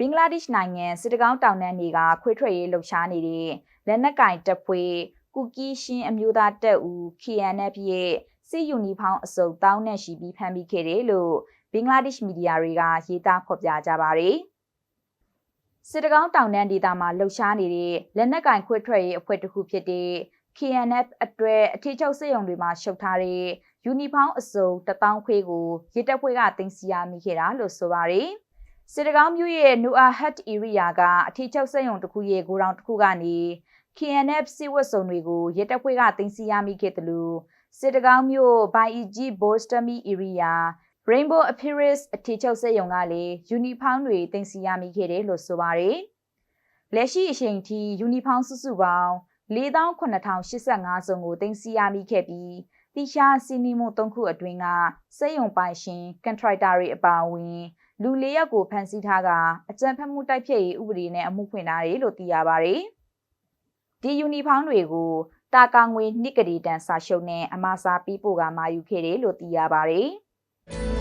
ဘင်္ဂလားဒေ့ရှ်နိုင်ငံစစ်တကောင်းတောင်တန်းတွေကခွေးထွက်ရေးလှုပ်ရှားနေတဲ့လက်နက်ကင်တပ်ဖွဲ့ကူကီရှင်အမျိုးသားတပ်ဦး KNF ရဲ့စစ်ယူနီဖောင်းအစုပ်တောင်းနဲ့ရှိပြီးဖမ်းမိခဲ့တယ်လို့ဘင်္ဂလားဒေ့ရှ်မီဒီယာတွေကရေးသားဖော်ပြကြပါတယ်။စစ်တကောင်းတောင်တန်းဒေသမှာလှုပ်ရှားနေတဲ့လက်နက်ကင်ခွေးထွက်ရေးအဖွဲ့တစ်ခုဖြစ်တဲ့ KNF အတွက်အထည်ချုပ်စစ်ရုံတွေမှာရှုပ်ထားတဲ့ယူနီဖောင်းအစုံ1000ခွေးကိုရဲတပ်ဖွဲ့ကတင်စီရမိခဲ့တာလို့ဆိုပါတယ်။ စစ်တကောင်းမြို့ရဲ့ Noah Hut area ကအထည်ချုပ်စစ်ရုံတစ်ခုရဲ့ဂိုဒေါင်တစ်ခုကနေ KNF စစ်ဝတ်စုံတွေကိုရဲတပ်ဖွဲ့ကတင်စီရမိခဲ့တယ်လို့စစ်တကောင်းမြို့ Baiji Bostami area Rainbow Appearance အထည်ချုပ်စစ်ရုံကလည်းယူနီဖောင်းတွေတင်စီရမိခဲ့တယ်လို့ဆိုပါတယ်။လက်ရှိအချိန်ထိယူနီဖောင်းစုစုပေါင်း4885စုံကိုတင်စီရမိခဲ့ပြီးတိရှားစီနီမို၃ခုအတွင်းကစက်ယုံပိုင်ရှင်ကန်ထရိုက်တာတွေအပါအဝင် လူ၄ယောက်ကိုဖမ်းဆီးထားကအကြံဖက်မှုတိုက်ဖျက်ရေးဥပဒေနဲ့အမှုဖွင့်ထားတယ်လို့သိရပါတယ်။ဒီယူနီဖောင်းတွေကိုတာကာငွေနှစ်ကလေးတန်စာရှုပ်နဲ့အမစာပြီးပို့ကမာယူခဲ့တယ်လို့သိရပါတယ်။